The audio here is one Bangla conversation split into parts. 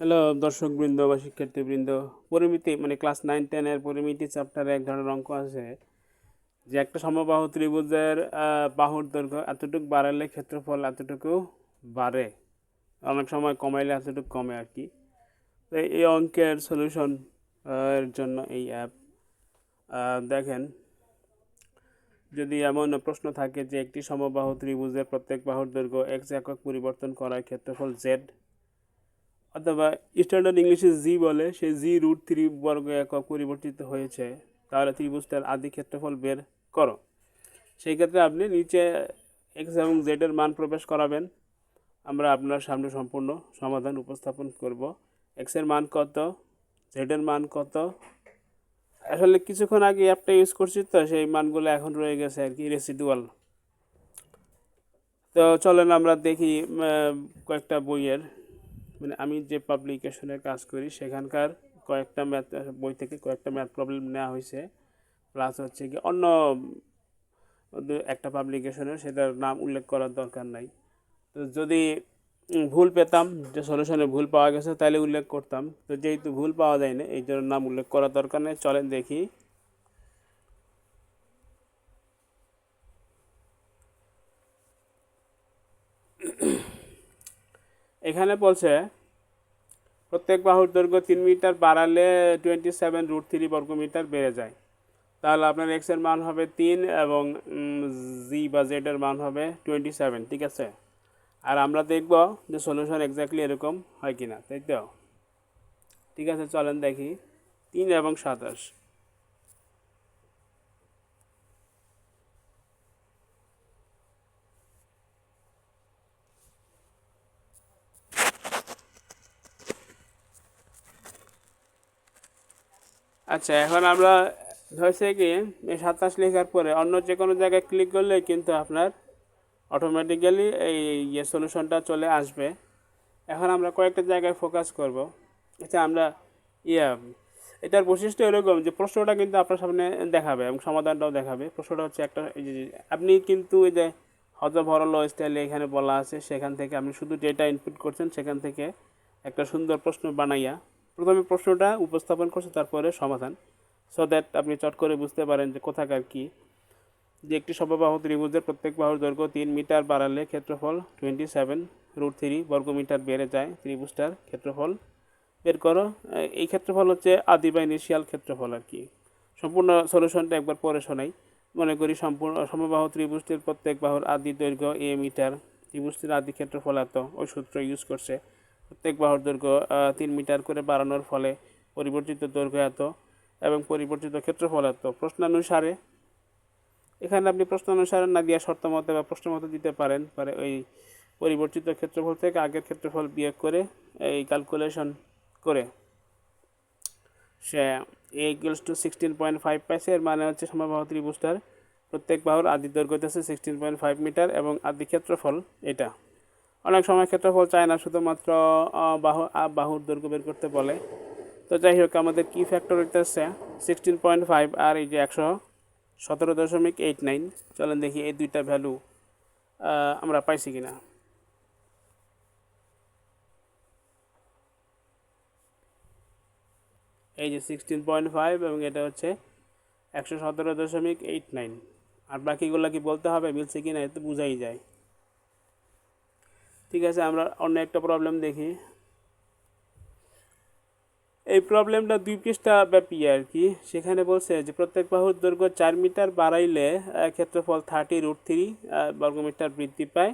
হ্যালো, দর্শকবৃন্দ বা শিক্ষার্থীবৃন্দ, পরিমিতি মানে ক্লাস নাইন, টেনের পরিমিতি চ্যাপ্টারে এক ধরনের অঙ্ক আছে, যে একটা সমবাহু ত্রিভুজের বাহুর দৈর্ঘ্য এতটুকু বাড়ালে ক্ষেত্রফল এতটুকু বাড়ে। অনেক সময় কমাইলে এতটুকু কমে আর কি। তো এই অঙ্কের সলিউশন এর জন্য এই অ্যাপ দেখেন, যদি এমন প্রশ্ন থাকে যে একটি সমবাহু ত্রিভুজের প্রত্যেক বাহুর দৈর্ঘ্য এক্স একক পরিবর্তন করার ক্ষেত্রফল জেড অথবা স্ট্যান্ডার্ড ইংলিশে জি বলে, সেই জি রুট থ্রি বর্গ একক পরিবর্তিত হয়েছে। তাহলে ত্রিভুজটার আদি ক্ষেত্রফল বের করো। সেই ক্ষেত্রে আপনি নিচে এক্স এবং জেডের মান প্রবেশ করাবেন। আমরা আপনার সামনে সম্পূর্ণ সমাধান উপস্থাপন করব। এক্সের মান কত? জেডের মান কত? আসলে কিছুক্ষণ আগে অ্যাপটা ইউজ করছি তো, সেই মানগুলো এখন রয়ে গেছে আর কি রেসিডুয়াল তো চলেন আমরা দেখি কয়েকটা বইয়ের। মানে আমি যে পাবলিকেশনে কাজ করি, সেখানকার কয়েকটা ম্যাথ বই থেকে কয়েকটা ম্যাথ প্রবলেম নেওয়া হয়েছে প্লাস হচ্ছে কি অন্য একটা পাবলিকেশনে সেটার নাম উল্লেখ করার দরকার নাই। তো যদি ভুল পেতাম, যে সলিউশনে ভুল পাওয়া গেছে তাহলে উল্লেখ করতাম। তো যেহেতু ভুল পাওয়া যায় না এই জন্য নাম উল্লেখ করার দরকার নেই। চলেন দেখি। এখানে বলছে, প্রত্যেক বাহুর দৈর্ঘ্য তিন মিটার বাড়ালে টোয়েন্টি সেভেন রুট থ্রি বর্গমিটার বেড়ে যায়। তাহলে আপনার এক্সের মান হবে তিন এবং জি বা জেড এর মান হবে টোয়েন্টি সেভেন ঠিক আছে? আর আমরা দেখব যে সলিউশন এক্স্যাক্টলি এরকম হয় কি না তাই তো? ঠিক আছে, চলেন দেখি। তিন এবং সাতাশ। আচ্ছা এখন আমরা হয়েছে কি, এই সাতাশ লেখার পরে অন্য যে কোনো জায়গায় ক্লিক করলে কিন্তু আপনার অটোমেটিক্যালি এই ইয়ে সলিউশনটা চলে আসবে। এখন আমরা কয়েকটা জায়গায় ফোকাস করব। আচ্ছা আমরা ইয়া, এটার বৈশিষ্ট্য এরকম যে প্রশ্নটা কিন্তু আপনার সামনে দেখাবে এবং সমাধানটাও দেখাবে। প্রশ্নটা হচ্ছে একটা আপনি কিন্তু এই যে হজ ভরল স্টাইলে এখানে বলা আছে, সেখান থেকে আপনি শুধু ডেটা ইনপুট করছেন, সেখান থেকে একটা সুন্দর প্রশ্ন বানাইয়া প্রথমে প্রশ্নটা উপস্থাপন করছে, তারপরে সমাধান। সো দ্যাট আপনি চট করে বুঝতে পারেন যে কোথাকার কী। যে একটি সমবাহু ত্রিভুজের প্রত্যেক বাহুর দৈর্ঘ্য তিন মিটার বাড়ালে ক্ষেত্রফল টোয়েন্টি সেভেন রুট থ্রি বর্গমিটার বেড়ে যায় ত্রিভুজটার ক্ষেত্রফল। বের করো এই ক্ষেত্রফল হচ্ছে আদি বা ইনিশিয়াল ক্ষেত্রফল আর কি। সম্পূর্ণ সলিউশনটা একবার পরে শোনাই। মনে করি সম্পূর্ণ সমবাহু ত্রিভুজটির প্রত্যেক বাহুর আদি দৈর্ঘ্য এ মিটার। ত্রিভুজটির আদি ক্ষেত্রফল এত, ওই সূত্র ইউজ করছে। প্রত্যেক বাহুর দৈর্ঘ্য তিন মিটার করে বাড়ানোর ফলে পরিবর্তিত দৈর্ঘ্য এত এবং পরিবর্তিত ক্ষেত্রফল এত। প্রশ্নানুসারে, এখানে আপনি প্রশ্নানুসারে না দিয়ে শর্ত মতে বা প্রশ্ন মতো দিতে পারেন। পরে ওই পরিবর্তিত ক্ষেত্রফল থেকে আগের ক্ষেত্রফল বিয়োগ করে এই ক্যালকুলেশন করে। সে A equals to sixteen point five পাইছে, এর মানে হচ্ছে সমবাহু ত্রিভুজটার প্রত্যেক বাহুর আদি দৈর্ঘ্য হচ্ছে সিক্সটিন পয়েন্ট ফাইভ মিটার এবং আদি ক্ষেত্রফল এটা। অনেক সময় ক্ষেত্রফল চায় না, শুধুমাত্র বাহু বাহুর দৈর্ঘ্য বের করতে বলে। তো যাই হোক, আমাদের কি ফ্যাক্টর হইতেছে সিক্সটিন পয়েন্ট ফাইভ আর এই যে একশো সতেরো দশমিক এইট নাইন চলেন দেখি এই দুইটা ভ্যালু আমরা পাইছি কিনা। এই যে সিক্সটিন পয়েন্ট ফাইভ এবং এটা হচ্ছে একশো সতেরো দশমিক এইট নাইন আর বাকিগুলো কি বলতে হবে, মিলছে কি না এতে বোঝাই যায়। ঠিক আছে, আমরা অন্য একটা প্রবলেম দেখি। এই প্রবলেমটা দুই পৃষ্ঠা ব্যাপী আর কি। সেখানে বলছে যে, প্রত্যেক বাহুর দৈর্ঘ্য চার মিটার বাড়াইলে ক্ষেত্রফল থার্টি রুট থ্রি বর্গমিটার বৃদ্ধি পায়।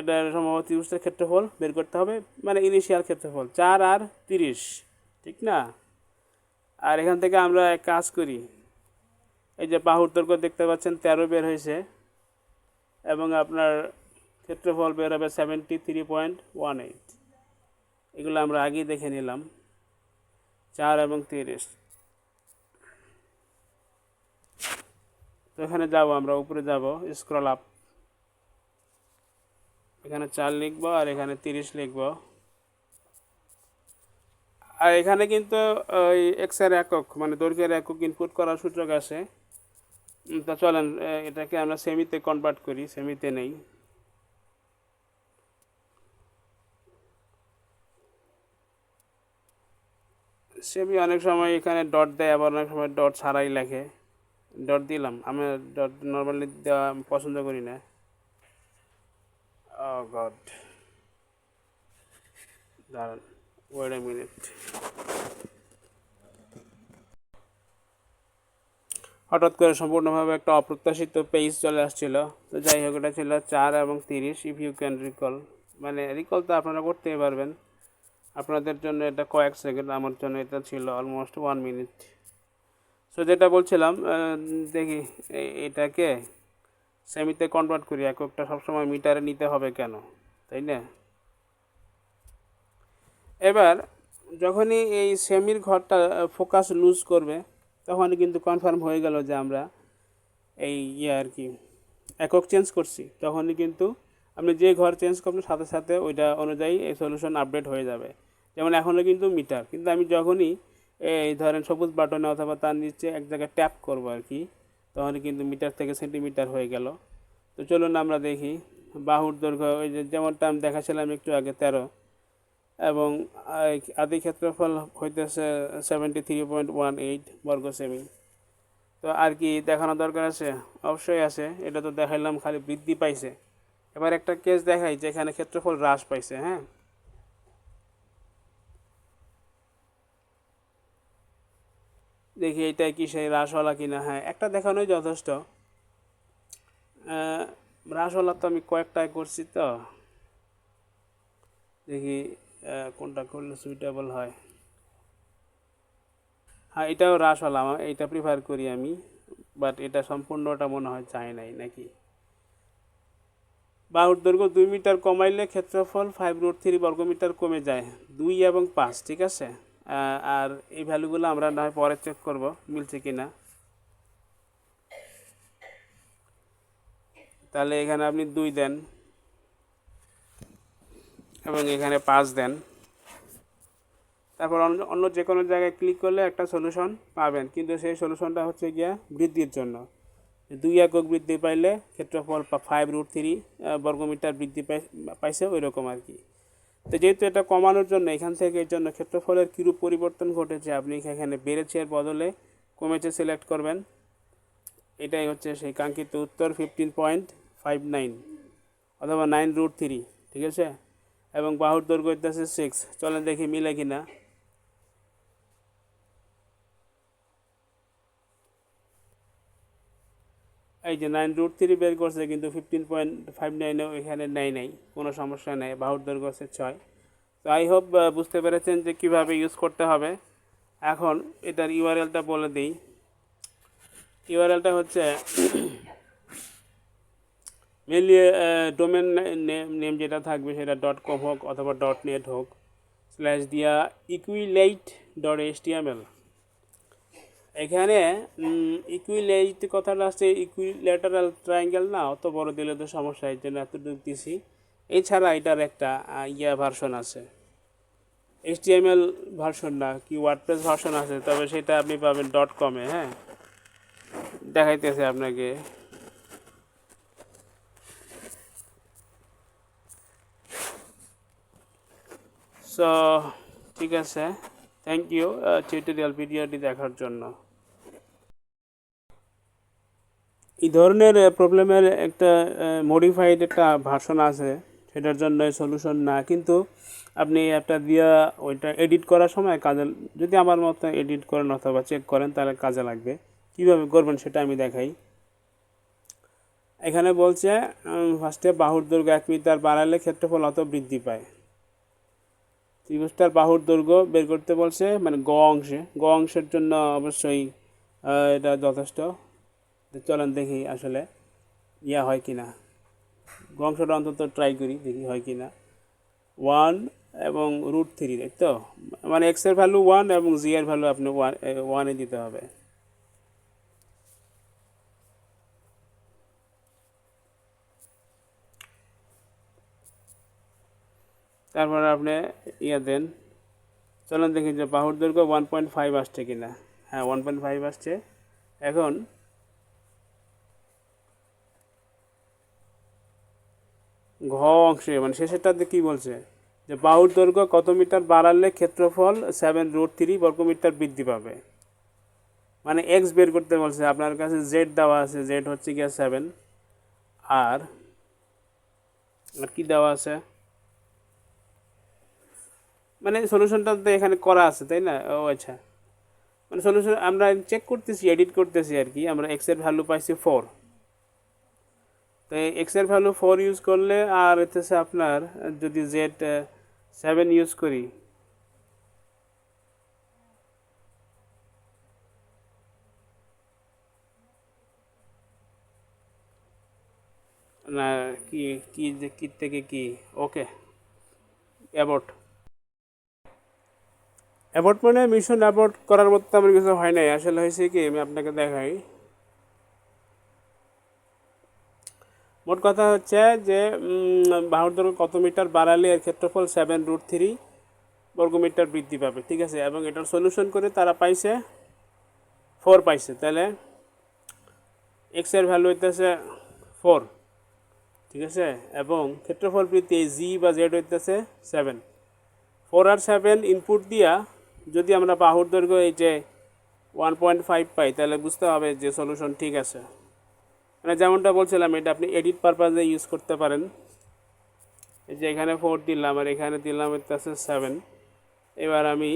এটার সম্ভবত ত্রিভুজের ক্ষেত্রফল বের করতে হবে মানে ইনিশিয়াল ক্ষেত্রফল, চার আর তিরিশ, ঠিক না? আর এখান থেকে আমরা এক কাজ করি। এই যে বাহুর দৈর্ঘ্য দেখতে পাচ্ছেন, তেরো বের হয়েছে। এবং আপনার ক্ষেত্রফল বের হবে seventy three point one eight এগুলো আমরা আগেই দেখে নিলাম। চার এবং তিরিশ। তো এখানে যাব আমরা, উপরে যাব স্ক্রল আপ এখানে চার লিখব আর এখানে তিরিশ লিখব। আর এখানে কিন্তু, ওই এক্সের একক মানে দৈর্ঘ্যের একক ইনপুট করার সুযোগ আছে। তা চলেন এটাকে আমরা সেমিতে কনভার্ট করি সেমিতে নেই। সেমি অনেক সময় এখানে ডট দেয়, আবার অনেক সময় ডট ছাড়াই লেখে। ডট দিলাম, আমি ডট নর্মালি দেওয়া পছন্দ করি না। ও গড দাঁড়ান ওয়েট এ মিনিট হঠাৎ করে সম্পূর্ণভাবে একটা অপ্রত্যাশিত পেজ চলে আসছিল। তো যাই হোক, এটা ছিল চার এবং তিরিশ ইফ ইউ ক্যান রিকল মানে রিকল তো আপনারা করতেই পারবেন। আপনাদের জন্য এটা কয়েক সেকেন্ড, আমার জন্য এটা ছিল অলমোস্ট ওয়ান মিনিট সো যেটা বলছিলাম দেখি এটাকে সেমিতে কনভার্ট করি, এককটা সবসময় মিটারে নিতে হবে কেন, তাই না? এবার, যখনই এই সেমির ঘরটা ফোকাস লুজ করবে তখনই কিন্তু কনফার্ম হয়ে গেল যে আমরা এই ইয়ে আর কি, একক চেঞ্জ করছি, তখনই কিন্তু আপনি যে ঘর চেঞ্জ করবেন সাথে সাথে ওইটা অনুযায়ী এই সলিউশন আপডেট হয়ে যাবে। যেমন এখনও কিন্তু মিটার কিন্তু আমি যখনই এই ধরেন সবুজ বাটনে অথবা তার নিচে এক জায়গায় ট্যাপ করব আর কি তখন কিন্তু মিটার থেকে সেন্টিমিটার হয়ে গেল। তো চলুন আমরা দেখি, বাহুর দৈর্ঘ্য, ওই যে যেমনটা আমি দেখাছিলাম একটু আগে তেরো, এবং আদি ক্ষেত্রফল হইতেছে seventy three point one eight বর্গ সেমি। তো আর কি দেখানো দরকার আছে? অবশ্যই আছে, এটা তো দেখাইলাম, খালি বৃদ্ধি পাইছে। এবার একটা কেস দেখাই যেখানে ক্ষেত্রফল হ্রাস পাইছে হ্যাঁ? দেখি এটা কি সেই হ্রাসওয়ালা কিনা হ্যাঁ একটা দেখানোই যথেষ্ট। আহ, হ্রাসওয়ালা তো আমি কয়েকটাই করছি তো। দেখি কোনটা করলে সুইটেবল হয়। হ্যাঁ এটাও হ্রাসওয়ালা আমার এইটা প্রিফার করি আমি বাট এটা সম্পূর্ণটা মনে হয় চাই নাই নাকি? বাহুর দৈর্ঘ্য দুই মিটার কমাইলে ক্ষেত্রফল ফাইভ রুট থ্রি বর্গমিটার কমে যায়। দুই এবং পাঁচ, ঠিক আছে? আর এই ভ্যালুগুলো আমরা না হয় পরে চেক করব, মিলছে কি না তাহলে এখানে আপনি দুই দেন এবং এখানে পাঁচ দেন। তারপর অন্য যে কোনো জায়গায় ক্লিক করলে একটা সলিউশন পাবেন। কিন্তু সেই সলিউশনটা হচ্ছে গিয়া বৃদ্ধির জন্য। দুই একক বৃদ্ধি পাইলে ক্ষেত্রফল ফাইভ রুট থ্রি বর্গমিটার বৃদ্ধি পাই, পাইছে ওই রকম আর কি। তো যেহেতু এটা কমানোর জন্য, এখান থেকে এর জন্য ক্ষেত্রফলের কীরূপ পরিবর্তন ঘটেছে আপনি এখানে বেড়েছে এর বদলে কমেছে সিলেক্ট করবেন। এটাই হচ্ছে সেই কাঙ্ক্ষিত উত্তর ফিফটিন পয়েন্ট ফাইভ নাইন অথবা নাইন রুট থ্রি ঠিক আছে? এবং বাহুর দৈর্ঘ্য হইতেছে সিক্স চলেন দেখি মিলে কিনা। এই যে নাইন রুট থ্রি বের করছে কিন্তু ফিফটিন পয়েন্ট ফাইভ নাইনেও এখানে নেয় নাই, কোনো সমস্যা নেই দৈর্ঘ্য হচ্ছে ছয়। তো আই হোপ বুঝতে পেরেছেন যে কীভাবে ইউজ করতে হবে। এখন এটার ইউআরএলটা বলে দিই। ইউআরএলটা হচ্ছে মেনলি ডোমেন নেম যেটা থাকবে সেটা ডট কম হোক অথবা ডট নেট হোক স্ল্যাশ দিয়া ইকুইলাইট ডট এইচ এখানে ইকুইলাইট কথাটা আসছে ইকুইল্যাটারাল ট্রায়াঙ্গেল না, অত বড় দিলে তো সমস্যা, এই জন্য এতটুকু দিছি। এছাড়া এটার একটা ইয়া ভার্সন আছে। এইচটিএমএল ভার্সন না, কি ওয়ার্ডপ্রেস ভার্সন আছে, তবে সেটা আপনি পাবেন ডট কমে হ্যাঁ? দেখাইতেছে আপনাকে। সো ঠিক আছে। থ্যাংক ইউ টিউটোরিয়াল ভিডিওটি দেখার জন্য। এই ধরনের প্রবলেমের একটা মডিফাইড একটা ভার্সন আছে। সেটার জন্য সলিউশন না। কিন্তু আপনি অ্যাপটা দিয়া ওইটা এডিট করার সময় কাজে যদি আমার মতো এডিট করেন অথবা চেক করেন, তাহলে কাজে লাগবে। কীভাবে করবেন সেটা আমি দেখাই। এখানে বলছে ফার্স্টে বাহুর দৈর্ঘ্য এক মিটার বাড়ালে ক্ষেত্রফল অত বৃদ্ধি পায়। ত্রিভুজটার বাহুর দৈর্ঘ্য বের করতে বলছে মানে গ অংশে। গ অংশের জন্য অবশ্যই এটা যথেষ্ট। তো চলেন দেখি আসলে ইয়া হয় কি না। অংশটা অন্তত ট্রাই করি, দেখি হয় কি না। ওয়ান এবং রুট থ্রি তাই তো? মানে এক্সের ভ্যালু ওয়ান এবং জি এর ভ্যালু আপনি ওয়ান ওয়ানে দিতে হবে। তারপরে আপনি ইয়ে দেন। চলুন দেখি যে বাহুর দৈর্ঘ্য ওয়ান পয়েন্ট ফাইভ আসছে কিনা হ্যাঁ ওয়ান পয়েন্ট ফাইভ আসছে। এখন ঘ অংশে মানে শেষেরটাতে কি বলছে? যে বাহুর দৈর্ঘ্য কত মিটার বাড়ালে ক্ষেত্রফল সেভেন রুট থ্রি বর্গমিটার বৃদ্ধি পাবে? মানে এক্স বের করতে বলছে, আপনার কাছে জেড দেওয়া আছে জেড হচ্ছে গিয়া সেভেন আর আর কি দেওয়া আছে? মানে সলিউশনটা তো এখানে করা আছে, তাই না? ও আচ্ছা। মানে সলিউশন আমরা চেক করতেছি এডিট করতেছি আর কি, আমরা এক্সের ভ্যালু পাইছি ফোর তো এক্সের ভ্যালু ফোর ইউজ করলে আর হচ্ছে আপনার, যদি জেড সেভেন ইউজ করি, না, কি কি যে কি থেকে কি ওকে অ্যাবট অ্যাবট মানে মিশন অ্যাবট করার মতো আমার কিছু হয় নাই। আসলে হয়েছে কি, আমি আপনাকে দেখাই। মোট কথা হচ্ছে যে বাহুর দৈর্ঘ্য কত মিটার বাড়ালে এর ক্ষেত্রফল সেভেন রুট থ্রি বর্গমিটার বৃদ্ধি পাবে, ঠিক আছে? এবং এটার সলিউশন করে তারা পাইছে ফোর পাইছে, তাহলে এক্সের ভ্যালু হইতেছে ফোর ঠিক আছে? এবং ক্ষেত্রফল বৃদ্ধি জি বা জেড হইতেছে সেভেন ফোর আর সেভেন ইনপুট দিয়া যদি আমরা বাহুর দৈর্ঘ্য এই যে ওয়ান পয়েন্ট ফাইভ পাই, তাহলে বুঝতে হবে যে সলিউশন ঠিক আছে। মানে যেমনটা বলছিলাম, এটা আপনি এডিট পারপাসে ইউজ করতে পারেন। এই যে এখানে ফোর দিলাম আর এখানে দিলাম হচ্ছে সেভেন এবার আমি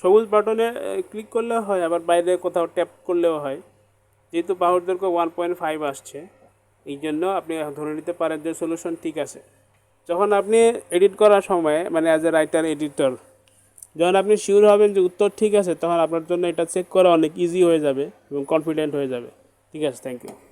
সবুজ বাটনে ক্লিক করলেও হয়, আবার বাইরে কোথাও ট্যাপ করলেও হয়। যেহেতু বাহুর দৈর্ঘ্য ওয়ান পয়েন্ট ফাইভ আসছে, এই জন্য আপনি ধরে নিতে পারেন যে সলিউশন ঠিক আছে। যখন আপনি এডিট করার সময় মানে অ্যাজ এ রাইটার এডিটর যখন আপনি শিওর হবেন যে উত্তর ঠিক আছে, তখন আপনার জন্য এটা চেক করা অনেক ইজি হয়ে যাবে এবং কনফিডেন্ট হয়ে যাবে। ঠিক আছে থ্যাংক ইউ